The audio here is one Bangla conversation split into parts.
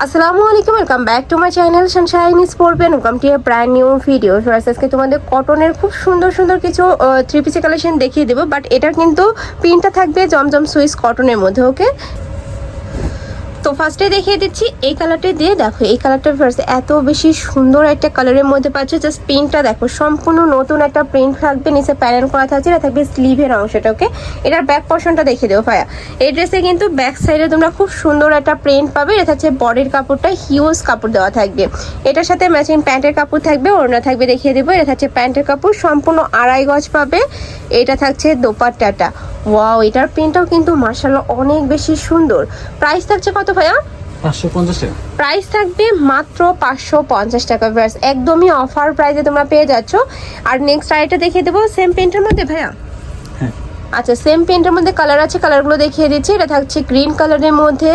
আসসালামু আলাইকুম welcome back to my channel sunshine is পড়বে welcome to a brand new video first আজকে তোমাদের কটনের খুব সুন্দর সুন্দর কিছু থ্রি পিসি কালেকশন দেখিয়ে দেবো বাট এটার কিন্তু প্রিন্টটা থাকবে জমজম সুইস কটনের মধ্যে ওকে তো ফার্স্টে দেখিয়ে দিচ্ছি, এই কালারটা দিয়ে দেখো, এই কালারটা ফার্স্ট এত বেশি সুন্দর একটা কালারের মধ্যে পাচ্ছ জাস্ট প্রিন্টটা দেখো, সম্পূর্ণ নতুন একটা প্রিন্ট থাকবে, নিচে প্যারেন্ট করা থাকছে, এটা থাকবে স্লিভের অংশটা ওকে এটার ব্যাক পোর্শনটা দেখিয়ে দেবো, ভাইয়া। এই ড্রেসে কিন্তু ব্যাক সাইডে তোমরা খুব সুন্দর একটা প্রিন্ট পাবে, এটা হচ্ছে বডির কাপড়টা হিউজ কাপড় দেওয়া থাকবে। এটার সাথে ম্যাচিং প্যান্টের কাপড় থাকবে, ওড়না থাকবে দেখিয়ে দেবো, এটা থাকছে প্যান্টের কাপড়, সম্পূর্ণ আড়াই গজ পাবে, এটা থাকছে দোপাট্টাটা। ওয়াও এটার প্রিন্টটাও কিন্তু মার্শাল্লাহ অনেক বেশি সুন্দর। প্রাইস থাকছে কত ভাইয়া? প্রাইস থাকবে মাত্র পাঁচশো পঞ্চাশ টাকা ব্যাস একদমই অফার প্রাইসে তোমরা পেয়ে যাচ্ছ। আর নেক্সট আইটা দেখিয়ে দেবো সেম প্রিন্টের মধ্যে ভাইয়া? হ্যাঁ। আচ্ছা সেম প্রিন্টের মধ্যে কালার আছে কালারগুলো দেখিয়ে দিচ্ছি। এটা থাকছে গ্রিন কালারের মধ্যে।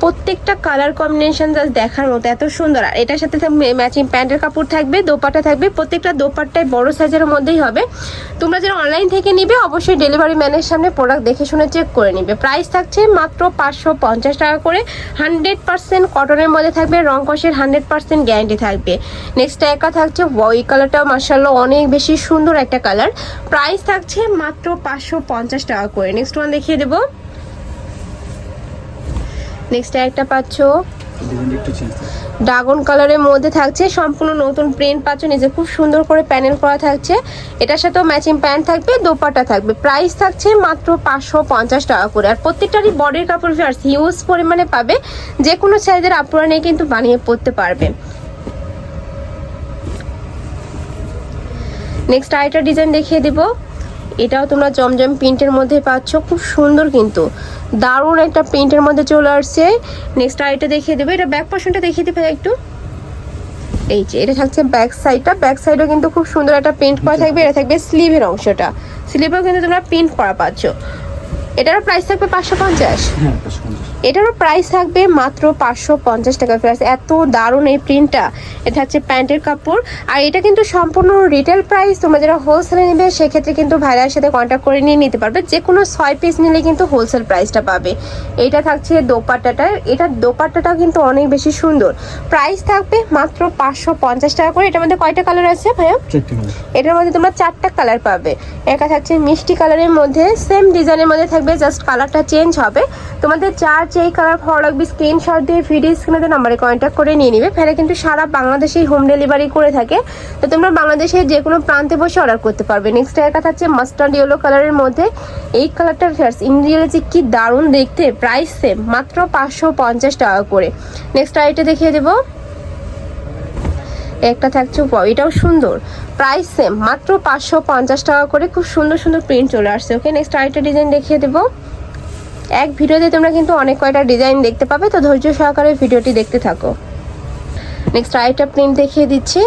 প্রত্যেকটা কালার কম্বিনেশন জাস্ট দেখার মতো, এত সুন্দর। আর এটার সাথে ম্যাচিং প্যান্টের কাপড় থাকবে দোপাটা থাকবে, প্রত্যেকটা দোপাট্টায় বড় সাইজের মধ্যেই হবে। তোমরা যারা অনলাইন থেকে নিবে, অবশ্যই ডেলিভারি ম্যানের সামনে প্রোডাক্ট দেখে শুনে চেক করে নিবে। প্রাইস থাকছে মাত্র পাঁচশো পঞ্চাশ টাকা করে। হান্ড্রেড পার্সেন্ট কটনের মধ্যে থাকবে, রং কষের হান্ড্রেড পার্সেন্ট গ্যারান্টি থাকবে। নেক্সট একা থাকছে ওই কালারটাও মার্শাল্লাহ অনেক বেশি সুন্দর একটা কালার প্রাইস থাকছে মাত্র পাঁচশো পঞ্চাশ টাকা করে। নেক্সট ওয়ান দেখিয়ে দেবো। নেক্সট একটা পাচ্ছ। ড্রাগন কালারের মধ্যে থাকছে সম্পূর্ণ নতুন প্রিন্ট পাচ্ছ নিজে খুব সুন্দর করে প্যানেল করা থাকছে। এটার সাথেও ম্যাচিং প্যান্ট থাকবে দোপাটা থাকবে। প্রাইস থাকছে মাত্র পাঁচশো পঞ্চাশ টাকা করে। আর প্রত্যেকটারই বডির কাপড় ফিয়ার্স হিউজ পরিমাণে পাবে। যে কোনো সাইজের আপুরা নিয়ে কিন্তু বানিয়ে পরতে পারবে। নেক্সট আরেকটা ডিজাইন দেখিয়ে দিব। এটাও তোমরা জমজম প্রিন্টের মধ্যে পাচ্ছ খুব সুন্দর কিন্তু। দারুণ একটা প্রিন্টের মধ্যে চলে আসছে। নেক্সট আরেকটা দেখিয়ে দেবে। এটা ব্যাক পোর্শনটা দেখিয়ে দেবে একটু? এই যে এটা থাকছে ব্যাক সাইডটা ব্যাক সাইডও কিন্তু খুব সুন্দর একটা প্রিন্ট করা থাকবে। এটা থাকবে স্লিভের অংশটা। স্লিভেও কিন্তু তোমরা প্রিন্ট করা পাচ্ছ। এটারও প্রাইস থাকবে পাঁচশো পঞ্চাশ। হ্যাঁ পাঁচশো পঞ্চাশ। এটারও প্রাইস থাকবে মাত্র পাঁচশো পঞ্চাশ টাকা প্রাইস এত দারুণ এই প্রিন্টটা এটা হচ্ছে প্যান্টের কাপড়। আর এটা কিন্তু সম্পূর্ণ রিটেল প্রাইস তোমরা যারা হোলসেলে নেবে সেক্ষেত্রে কিন্তু ভাইরার সাথে কন্ট্যাক্ট করে নিয়ে নিতে পারবে। যে কোনো ছয় পিস নিলে কিন্তু হোলসেল প্রাইসটা পাবে। এইটা থাকছে দোপাট্টাটা। এটা দোপাট্টাটাও কিন্তু অনেক বেশি সুন্দর। প্রাইস থাকবে মাত্র পাঁচশো পঞ্চাশ টাকা করে। এটার মধ্যে কয়টা কালার আছে ভাইয়া? এটার মধ্যে তোমরা চারটা কালার পাবে। একা থাকছে মিষ্টি কালারের মধ্যে। সেম ডিজাইনের মধ্যে থাকবে জাস্ট কালারটা চেঞ্জ হবে। তোমাদের যার যেই কালার ভালো লাগবে স্ক্রিনশট দিয়ে ভিডিও স্ক্রিনে নাম্বারে কন্ট্যাক্ট করে নিয়ে নিবে। ফেলে কিন্তু সারা বাংলাদেশেই হোম ডেলিভারি করে থাকে। তো তোমরা বাংলাদেশের যে কোনো প্রান্তে বসে অর্ডার করতে পারবে। নেক্সট একা থাকছে মাস্টার্ড ইয়েলো কালারের মধ্যে। এই কালারটা ফেয়ার্স ইন্ডিয়ালে যে কি দারুণ দেখতে প্রাইস সেম মাত্র পাঁচশো পঞ্চাশ টাকা করে। নেক্সট আইটা দেখিয়ে দেবো। একটা থাকছে এটাও সুন্দর। প্রাইস সেম মাত্র পাঁচশো পঞ্চাশ টাকা করে। খুব সুন্দর সুন্দর প্রিন্ট চলে আসছে ওকে নেক্সট আরেকটা ডিজাইন দেখিয়ে দেবো। এক ভিডিওতে তোমরা কিন্তু অনেক কয়টা ডিজাইন দেখতে পাবে, তো ধৈর্য সহকারে ভিডিওটি দেখতে থাকো। নেক্সট আরেকটা প্রিন্ট দেখিয়ে দিচ্ছি।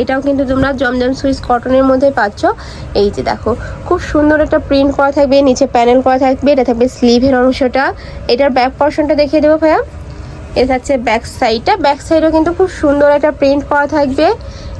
এটাও কিন্তু তোমরা জমজম সুইচ কটনের মধ্যে পাচ্ছ। এই যে দেখো, খুব সুন্দর একটা প্রিন্ট করা থাকবে, নিচে প্যানেল করা থাকবে, এটা থাকবে স্লিভের অংশটা। এটার ব্যাক পর্শনটা দেখিয়ে দেবো ভাইয়া। এটা হচ্ছে ব্যাক সাইডটা ব্যাক সাইডেও কিন্তু খুব সুন্দর একটা প্রিন্ট করা থাকবে।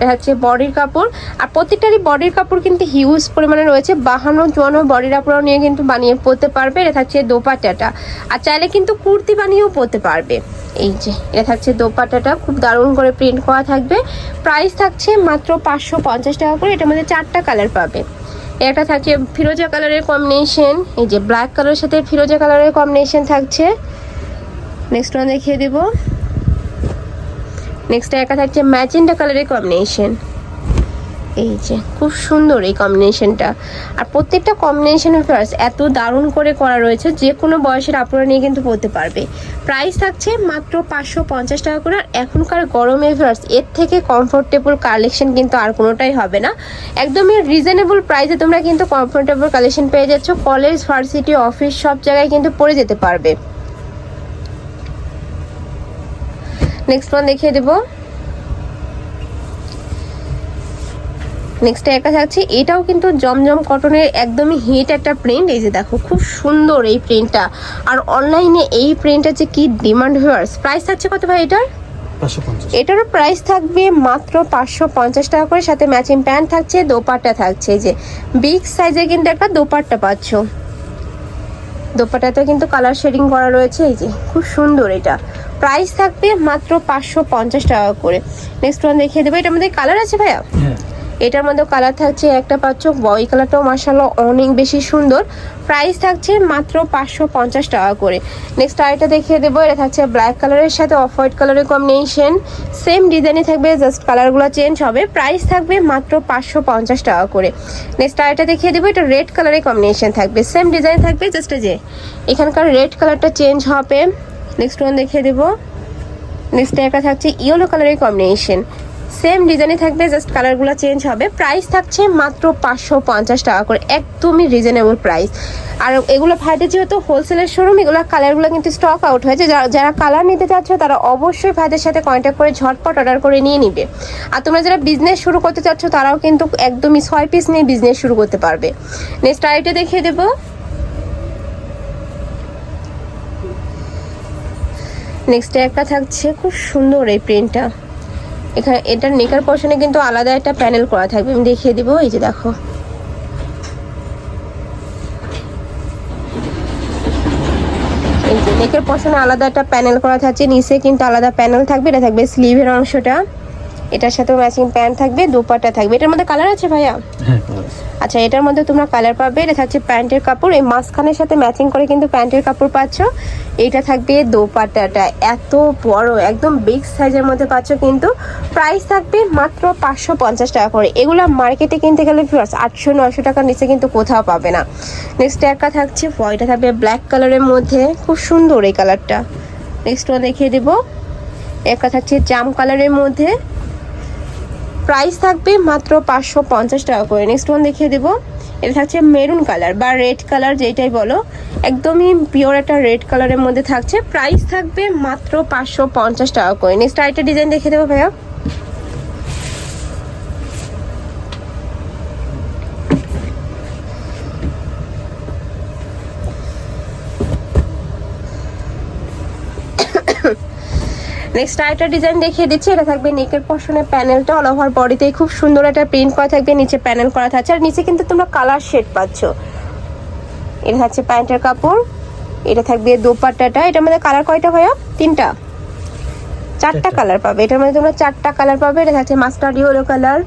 এটা হচ্ছে বডির কাপড়। আর প্রত্যেকটারই বডির কাপড় কিন্তু হিউজ পরিমাণে রয়েছে। বাহানো জোয়ানো বডির কাপড়ও নিয়ে কিন্তু বানিয়ে পরতে পারবে। এটা থাকছে দোপাট্টাটা। আর চাইলে কিন্তু কুর্তি বানিয়েও পরতে পারবে। এই যে, এটা থাকছে দোপাট্টাটা। খুব দারুণ করে প্রিন্ট করা থাকবে। প্রাইস থাকছে মাত্র পাঁচশো পঞ্চাশ টাকা করে। এটার মধ্যে চারটা কালার পাবে। একটা থাকছে ফিরোজা কালারের কম্বিনেশন এই যে ব্ল্যাক কালারের সাথে ফিরোজা কালারের কম্বিনেশন থাকছে। নেক্সট ওয়ান দেখিয়ে দেব। নেক্সট একা থাকছে ম্যাজেন্ডা কালারের কম্বিনেশন এই যে, খুব সুন্দর এই কম্বিনেশনটা আর প্রত্যেকটা কম্বিনেশনের ফার্স্ট এত দারুণ করে করা রয়েছে, যে কোনো বয়সের আপনারা নিয়ে কিন্তু পড়তে পারবে। প্রাইস থাকছে মাত্র পাঁচশো পঞ্চাশ টাকা করে, আর এখনকার গরমে ফার্স্ট এর থেকে কমফোর্টেবল কালেকশন কিন্তু আর কোনোটাই হবে না। একদমই রিজনেবল প্রাইসে তোমরা কিন্তু কমফোর্টেবল কালেকশন পেয়ে যাচ্ছ। কলেজ ভার্সিটি অফিস সব জায়গায় কিন্তু পরে যেতে পারবে। নেক্সট ওয়ান দেখিয়ে দেবো। নেক্সট একা থাকছে। এটাও কিন্তু জমজম কটনের একদমই হিট একটা প্রিন্ট এই যে দেখো খুব সুন্দর এই প্রিন্টটা আর অনলাইনে এই প্রিন্টের যে কি ডিমান্ড ভিউয়ার্স প্রাইস থাকছে কত ভাই এটার? এটারও প্রাইস থাকবে মাত্র পাঁচশো পঞ্চাশ টাকা করে। সাথে ম্যাচিং প্যান্ট থাকছে দোপাট্টা থাকছে। যে বিগ সাইজের কিন্তু একটা দোপাট্টা পাচ্ছ। দোপাট্টাতেও কিন্তু কালার শেডিং করা রয়েছে এই যে খুব সুন্দর এটা। প্রাইস থাকবে মাত্র পাঁচশো পঞ্চাশ টাকা করে। নেক্সট ওয়ান দেখিয়ে দেবো এটার মধ্যে কালার আছে ভাইয়া? হ্যাঁ। এটার মধ্যে কালার থাকছে একটা পাচ্ছ বই কালারটাও মার্শাল অনেক বেশি সুন্দর। প্রাইস থাকছে মাত্র পাঁচশো পঞ্চাশ টাকা করে। নেক্সট আরেকটা দেখিয়ে দেবো, এটা থাকছে ব্ল্যাক কালারের সাথে অফ হোয়াইট কালারের কম্বিনেশন সেম ডিজাইনই থাকবে জাস্ট কালারগুলো চেঞ্জ হবে। প্রাইস থাকবে মাত্র পাঁচশো পঞ্চাশ টাকা করে। নেক্সট আরেকটা দেখিয়ে দেবো, এটা রেড কালারের কম্বিনেশন থাকবে। সেম ডিজাইন থাকবে জাস্ট যে, এখানকার রেড কালারটা চেঞ্জ হবে। নেক্সট ওয়ান দেখিয়ে দেবো। নেক্সট একটা থাকছে ইয়েলো কালারের কম্বিনেশন সেম ডিজাইনে থাকবে জাস্ট কালারগুলো চেঞ্জ হবে। প্রাইস থাকছে মাত্র পাঁচশো পঞ্চাশ টাকা করে, একদমই রিজনেবল প্রাইস আর এগুলো ভাইদের যেহেতু হোলসেলের শোরুম এগুলো কালারগুলো কিন্তু স্টক আউট হয়েছে। যারা যারা কালার নিতে চাচ্ছ, তারা অবশ্যই ভাইদের সাথে কন্ট্যাক্ট করে ঝটপট অর্ডার করে নিয়ে নিবে। আর তোমরা যারা বিজনেস শুরু করতে চাচ্ছ, তারাও কিন্তু একদমই ছয় পিস নিয়ে বিজনেস শুরু করতে পারবে। নেক্সট আইটা দেখিয়ে দেবো। নেক্সট একটা থাকছে, খুব সুন্দর এই প্রিন্টটা এখানে, এটার নেকার পশনে কিন্তু আলাদা একটা প্যানেল করা থাকবে। আমি দেখিয়ে দিব, এই যে দেখো। এই যে নেকের পশনে আলাদা একটা প্যানেল করা থাকছে, নিচে কিন্তু আলাদা প্যানেল থাকবে, এটা থাকবে স্লিভের অংশটা। এটার সাথেও ম্যাচিং প্যান্ট থাকবে দুপাট্টা থাকবে। এটার মধ্যে কালার আছে ভাইয়া? হ্যাঁ আচ্ছা এটার মধ্যে তোমরা কালার পাবে এটা থাকছে প্যান্টের কাপড়। এই মাঝখানের সাথে ম্যাচিং করে কিন্তু প্যান্টের কাপড় পাচ্ছ। এটা থাকবে দোপাট্টাটা এত বড় একদম বিগ সাইজের মধ্যে পাচ্ছ কিন্তু। প্রাইস থাকবে মাত্র পাঁচশো পঞ্চাশ টাকা করে। এগুলো মার্কেটে কিনতে গেলে আটশো নয়শো টাকার নিচে কিন্তু কোথাও পাবে না। নেক্সট একটা থাকছে এটা থাকবে ব্ল্যাক কালারের মধ্যে। খুব সুন্দর এই কালারটা নেক্সট ওয়ান দেখিয়ে দেবো। একটা থাকছে জাম কালারের মধ্যে। প্রাইস থাকবে মাত্র পাঁচশো পঞ্চাশ টাকা করে। নেক্সট ওয়ান দেখিয়ে দেবো। এটা থাকছে মেরুন কালার বা রেড কালার যেটাই বলো। একদমই পিওর একটা রেড কালারের মধ্যে থাকছে। প্রাইস থাকবে মাত্র পাঁচশো পঞ্চাশ টাকা করে। নেক্সট আরেকটা ডিজাইন দেখিয়ে দেবো ভাইয়া। নেক্সট আরেকটা ডিজাইন দেখিয়ে দিচ্ছি। এটা থাকবে নেকের পশনের প্যানেলটা অল ওভার বডিতেই খুব সুন্দর একটা প্রিন্ট করা থাকবে। নিচে প্যানেল করা থাকছে। আর নিচে কিন্তু তোমরা কালার শেড পাচ্ছ। এটা থাকছে প্যান্টের কাপড়। এটা থাকবে দোপাট্টাটা। এটার মধ্যে কালার কয়টা ভাইয়া? তিনটা। চারটা চারটা। কালার পাবে। এটার মধ্যে তোমরা চারটা কালার পাবে। এটা থাকছে mustard yellow colour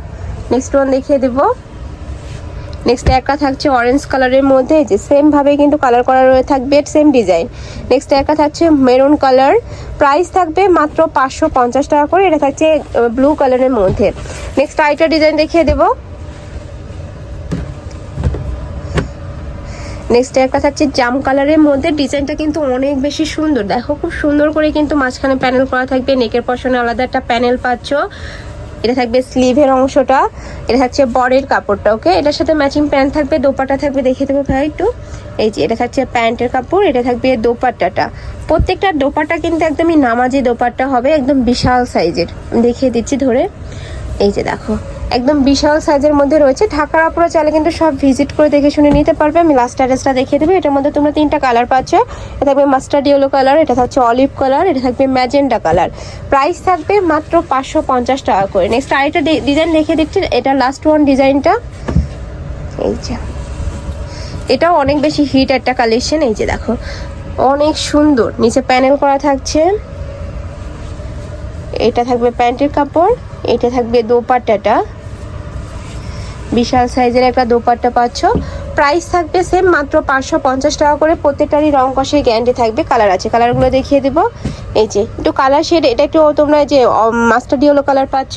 next one দেখিয়ে দেবো। নেক্সট একটা থাকছে অরেঞ্জ কালারের মধ্যে যে সেম ভাবে কিন্তু কালার করা রয়ে থাকবে সেম ডিজাইন নেক্সট একটা থাকছে মেরুন কালার প্রাইস থাকবে মাত্র পাঁচশো পঞ্চাশ টাকা করে, এটা থাকছে ব্লু কালারের মধ্যে। নেক্সট আরেকটা ডিজাইন দেখিয়ে দেবো। নেক্সট একটা থাকছে জাম কালারের মধ্যে ডিজাইনটা কিন্তু অনেক বেশি সুন্দর। দেখো, খুব সুন্দর করে কিন্তু মাঝখানে প্যানেল করা থাকবে নেকের পশনে আলাদা একটা প্যানেল পাচ্ছ। এটা থাকবে স্লিভের অংশটা, এটা থাকছে বরের কাপড়টা ওকে এটার সাথে ম্যাচিং প্যান্ট থাকবে, দোপাটা থাকবে দেখিয়ে দেবো ভাই একটু। এই যে, এটা থাকছে প্যান্টের কাপড়, এটা থাকবে দোপাট্টাটা। প্রত্যেকটা দোপাটা কিন্তু একদমই নামাজি দোপাট্টা হবে, একদম বিশাল সাইজের দেখিয়ে দিচ্ছি ধরে। এই যে দেখো একদম বিশাল সাইজের মধ্যে রয়েছে। ঢাকার আপুরা চাইলে কিন্তু সব ভিজিট করে দেখে শুনে নিতে পারবে। আমি লাস্ট অ্যাড্রেসটা দেখিয়ে দেবো। এটার মধ্যে তোমরা তিনটা কালার পাচ্ছ। এটা থাকবে মাস্টার্ড ইয়েলো কালার এটা থাকছে অলিভ কালার এটা থাকবে ম্যাজেন্ডা কালার প্রাইস থাকবে মাত্র পাঁচশো পঞ্চাশ টাকা করে। নেক্সট আরেকটা ডিজাইন দেখিয়ে দিচ্ছি। এটা লাস্ট ওয়ান ডিজাইনটা এই যে। এটাও অনেক বেশি হিট একটা কালেকশন এই যে দেখো। অনেক সুন্দর। নিচে প্যানেল করা থাকছে। এটা থাকবে প্যান্টের কাপড়। এটা থাকবে দোপাট্টাটা। বিশাল সাইজের একটা দোপাট্টা পাচ্ছ। প্রাইস থাকবে সেম মাত্র পাঁচশো পঞ্চাশ টাকা করে। প্রত্যেকটারই রং কষে গ্যারান্টি থাকবে। কালার আছে। কালারগুলো দেখিয়ে দেবো। এই যে, একটু কালার শেড এটা একটু তোমরা যে মাস্টার ডিওলো কালার পাচ্ছ।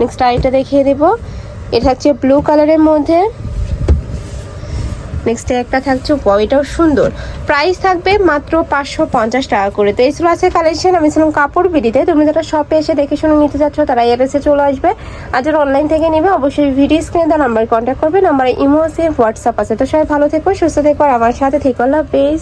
নেক্সট আরেকটা দেখিয়ে দেবো। এটা থাকছে ব্লু কালারের মধ্যে। নেক্সট একটা থাকছে এটাও সুন্দর। প্রাইস থাকবে মাত্র পাঁচশো পঞ্চাশ টাকা করে। তো এই ছিল আছে কালেকশন আমি ছিলাম কাপড় বিডিতে। তুমি যারা শপে এসে দেখে শুনে নিতে চাচ্ছ, তারা এর এসে চলে আসবে। আর যারা অনলাইন থেকে নেবে, অবশ্যই ভিডিও স্ক্রিনে তার নাম্বার কন্ট্যাক্ট করবে। নাম্বারে ইমো আছে হোয়াটসঅ্যাপ আছে। তো সবাই ভালো থেকো, সুস্থ থেকো, আর আমার সাথে থেকো। আল্লাহ হাফেজ।